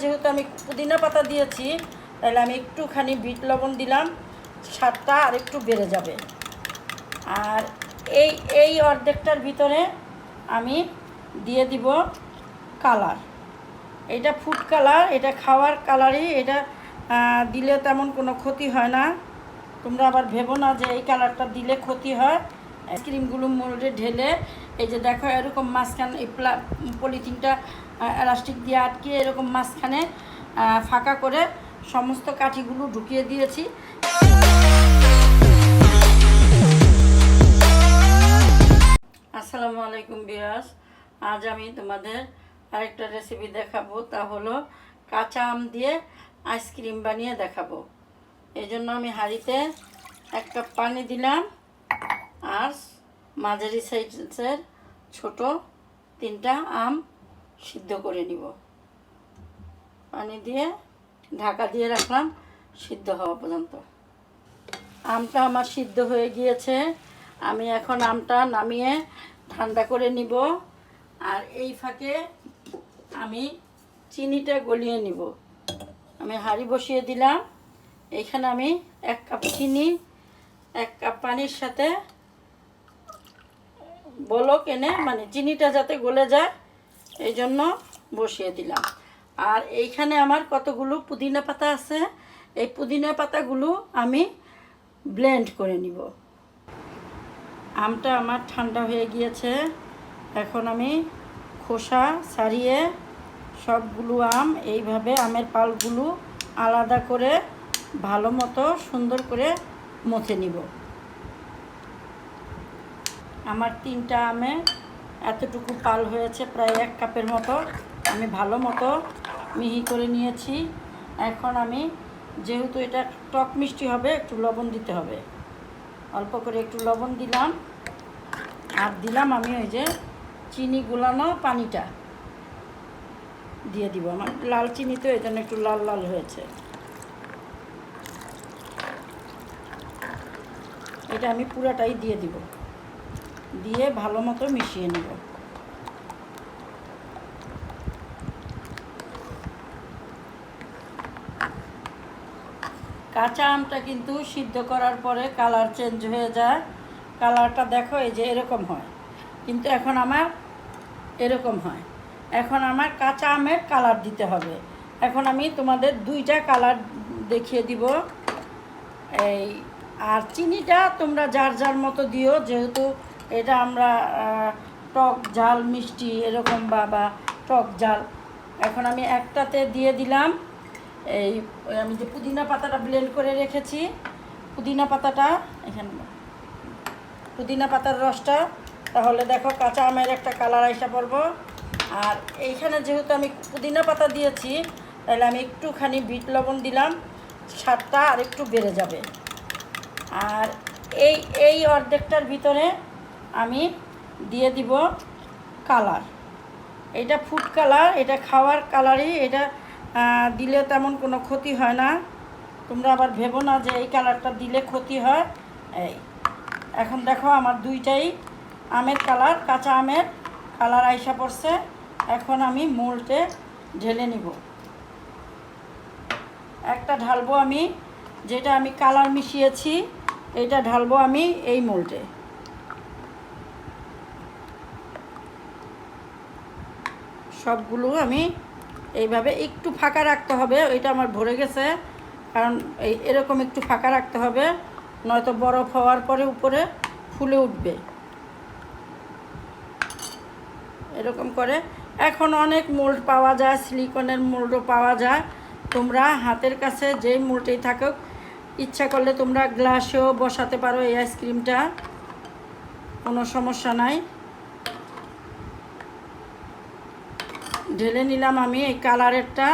যেহেতু আমি পুদিনা পাতা দিয়েছি, তাহলে আমি একটুখানি বিট লবণ দিলাম, স্বাদটা আর একটু বেড়ে যাবে। আর এই এই অর্ধেকটার ভিতরে আমি দিয়ে দিব কালার। এটা ফুড কালার এটা খাওয়ার কালারই এটা দিলে তেমন কোনো ক্ষতি হয় না। তোমরা আবার ভেবো না যে এই কালারটা দিলে ক্ষতি হয়। আইসক্রিমগুলো মোল্ডে ঢেলে, এই যে দেখো এরকম মাঝখানে এই প্লা পলিথিনটা এলাস্টিক দিয়ে আটকে এরকম মাঝখানে ফাঁকা করে সমস্ত কাঠিগুলো ঢুকিয়ে দিয়েছি। আসসালামু আলাইকুম বিয়াস আজ আমি তোমাদের আরেকটা রেসিপি দেখাবো, তা হলো কাঁচা আম দিয়ে আইসক্রিম বানিয়ে দেখাবো। এই জন্য আমি হাঁড়িতে এক কাপ পানি দিলাম, আর মাঝারি সাইজের ছোট তিনটা আম সিদ্ধ করে নিব। পানি দিয়ে ঢাকা দিয়ে রাখলাম, সিদ্ধ হওয়া পর্যন্ত। আমটা আমার সিদ্ধ হয়ে গিয়েছে। আমি এখন আমটা নামিয়ে ঠান্ডা করে নিব। আর এই ফাঁকে আমি চিনিটা গলিয়ে নিব। আমি হাঁড়ি বসিয়ে দিলাম। এইখানে আমি এক কাপ চিনি, এক কাপ পানির সাথে বলক এনে মানে চিনিটা যাতে গলে যায় এই জন্য বসিয়ে দিলাম। আর এইখানে আমার কতগুলো পুদিনা পাতা আছে, এই পুদিনা পাতাগুলো আমি ব্লেন্ড করে নিব। আমটা আমার ঠান্ডা হয়ে গিয়েছে, এখন আমি খোসা ছাড়িয়ে সবগুলো আম এইভাবে আমের পালগুলো আলাদা করে ভালো মতো সুন্দর করে মথে নিব। আমার তিনটা আমে এতটুকু পাল হয়েছে প্রায় এক কাপের মতো। আমি ভালো মতো মিহি করে নিয়েছি। এখন আমি যেহেতু এটা টক মিষ্টি হবে, একটু লবণ দিতে হবে। অল্প করে একটু লবণ দিলাম। আর দিলাম আমি ওই যে চিনি গুলানো পানিটা। দিয়ে দিব। আমার লাল চিনি তো এই জন্য একটু লাল লাল হয়েছে। এটা আমি পুরাটাই দিয়ে দিব। দিয়ে ভালো মতো মিশিয়ে নেব। কাঁচা আমটা কিন্তু সিদ্ধ করার পরে কালার চেঞ্জ হয়ে যায়। কালারটা দেখো, এই যে এরকম হয়। কিন্তু এখন আমার এরকম হয়। এখন আমার কাঁচা আমের কালার দিতে হবে। এখন আমি তোমাদের দুইটা কালার দেখিয়ে দিব। এই, আর চিনিটা তোমরা যার যার মতো দিও, যেহেতু এটা আমরা টক ঝাল, মিষ্টি এরকম বা বা টক ঝাল। এখন আমি একটাতে দিয়ে দিলাম এই, আমি যে পুদিনা পাতাটা ব্লেন্ড করে রেখেছি, পুদিনা পাতাটা, এখানে পুদিনা পাতার রসটা, তাহলে দেখো কাঁচা আমের একটা কালার আইসা পড়ব। আর এইখানে যেহেতু আমি পুদিনা পাতা দিয়েছি, তাহলে আমি একটুখানি বিট লবণ দিলাম, স্বাদটা আর একটু বেড়ে যাবে। আর এই এই অর্ধেকটার ভিতরে আমি দিয়ে দিব কালার। এটা ফুড কালার এটা খাওয়ার কালারই এটা দিলে তেমন কোনো ক্ষতি হয় না। তোমরা আবার ভেবো না যে এই কালারটা দিলে ক্ষতি হয়। এই, এখন দেখো আমার দুইটাই আমের কালার কাঁচা আমের কালার আইসা পড়ছে। এখন আমি মোল্টে ঢেলে নিব। একটা ঢালবো আমি, যেটা আমি কালার মিশিয়েছি, এটা ঢালবো আমি এই মোল্টে। সবগুলো আমি এইভাবে একটু ফাঁকা রাখতে হবে এটা আমার ভরে গেছে। কারণ এই এরকম একটু ফাঁকা রাখতে হবে, নয়তো বরফ হওয়ার পরে উপরে ফুলে উঠবে। এরকম করে। এখন অনেক মোল্ড পাওয়া যায়, সিলিকনের মোল্ডও পাওয়া যায়। তোমরা হাতের কাছে যেই মোল্ডেই থাকুক, ইচ্ছা করলে তোমরা গ্লাসেও বসাতে পারো এই আইসক্রিমটা। কোনো সমস্যা নাই। ঢেলে নিলাম আমি এই কালারেরটা।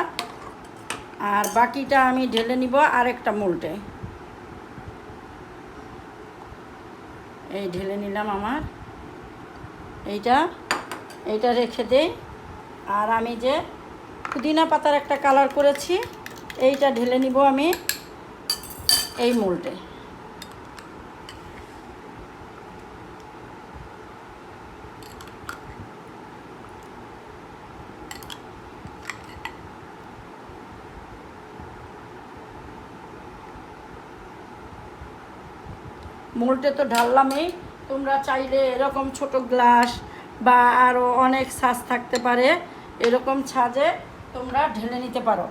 আর বাকিটা আমি ঢেলে নিব আরেকটা মোল্টে এই ঢেলে নিলাম আমার। এইটা এইটা রেখে দেই। আর আমি যে পুদিনা পাতার একটা কালার করেছি, এইটা ঢেলে নিব আমি এই মোল্টে মোল্টে তো ঢাললামই। তোমরা চাইলে এরকম ছোট গ্লাস বা আরও অনেক সাজ থাকতে পারে, এরকম ছাজে তোমরা ঢেলে নিতে পারো।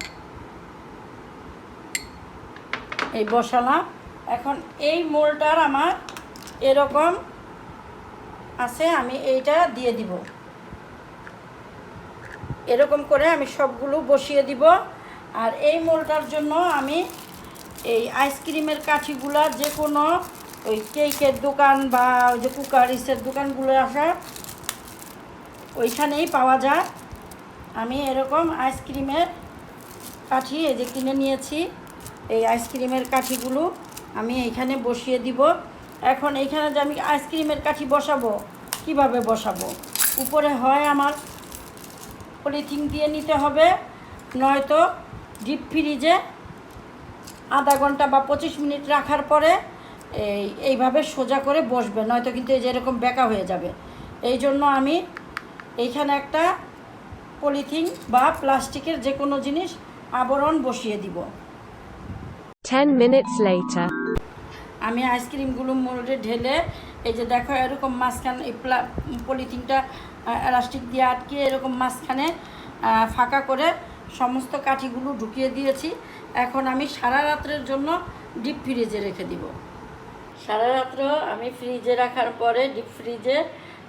এই বসালাম। এখন এই মোলটার আমার এরকম আছে, আমি এইটা দিয়ে দিব। এরকম করে আমি সবগুলো বসিয়ে দিব। আর এই মোলটার জন্য আমি এই আইসক্রিমের কাঠিগুলা যে কোনো ওই কেকের দোকান বা ওই যে কুকারিসের দোকানগুলো আসে, ওইখানেই পাওয়া যায়। আমি এরকম আইসক্রিমের কাঠি এই যে কিনে নিয়েছি। এই আইসক্রিমের কাঠিগুলো আমি এইখানে বসিয়ে দিব। এখন এইখানে যে আমি আইসক্রিমের কাঠি বসাবো, কীভাবে বসাবো? উপরে হয় আমার পলিথিন দিয়ে নিতে হবে, নয়তো ডিপ ফ্রিজে আধা ঘণ্টা বা পঁচিশ মিনিট রাখার পরে এই এইভাবে সোজা করে বসবে নয়তো কিন্তু এই যে এরকম বেঁকা হয়ে যাবে। এই জন্য আমি এইখানে একটা পলিথিন বা প্লাস্টিকের যে কোনো জিনিস আবরণ বসিয়ে দিব। 10 minutes later. আমি আইসক্রিমগুলো মোল্ডে ঢেলে এই যে দেখো এরকম মাঝখানে এই প্লা পলিথিনটা এলাস্টিক দিয়ে আটকে এরকম মাঝখানে ফাঁকা করে সমস্ত কাঠিগুলো ঢুকিয়ে দিয়েছি। এখন আমি সারা রাত্রের জন্য ডিপ ফ্রিজে রেখে দিব। সারা রাত্র আমি ফ্রিজে রাখার পরে ডিপ ফ্রিজে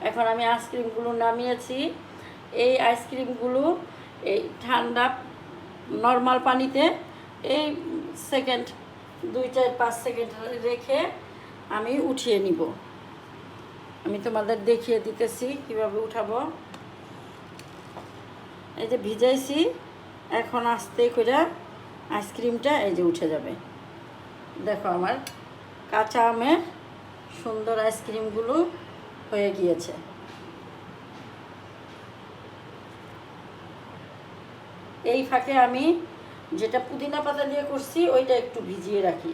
এখন আমি আইসক্রিমগুলো নামিয়েছি। এই আইসক্রিমগুলো এই ঠান্ডা নর্মাল পানিতে এই সেকেন্ড দুই চার পাঁচ সেকেন্ড রেখে আমি উঠিয়ে নিব। আমি তোমাদের দেখিয়ে দিতেছি কীভাবে উঠাবো। এই যে ভিজাইছি, এখন আস্তে করে আইসক্রিমটা এই যে উঠে যাবে। দেখো আমার কাঁচা আমের সুন্দর আইসক্রিমগুলো হয়ে গিয়েছে। এই ফাঁকে আমি যেটা পুদিনা পাতা দিয়ে করছি, ওইটা একটু ভিজিয়ে রাখি।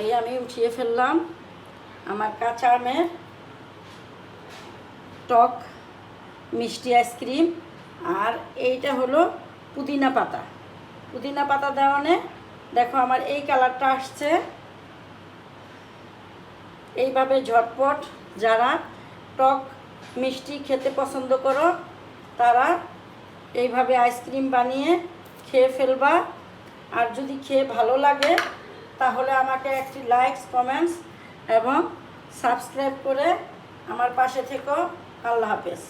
এই আমি উঠিয়ে ফেললাম আমার কাঁচা আমের টক মিষ্টি আইসক্রিম আর এইটা হলো পুদিনা পাতা। পুদিনা পাতা দেওয়ানে দেখো আমার এই কালারটা আসছে। এইভাবে ঝটপট যারা টক মিষ্টি খেতে পছন্দ করো, তারা এইভাবে আইসক্রিম বানিয়ে খেয়ে ফেলবা। আর যদি খেয়ে ভালো লাগে, তাহলে আমাকে একটি লাইকস কমেন্টস এবং সাবস্ক্রাইব করে আমার পাশে থেকো। আল্লাহ হাফেজ।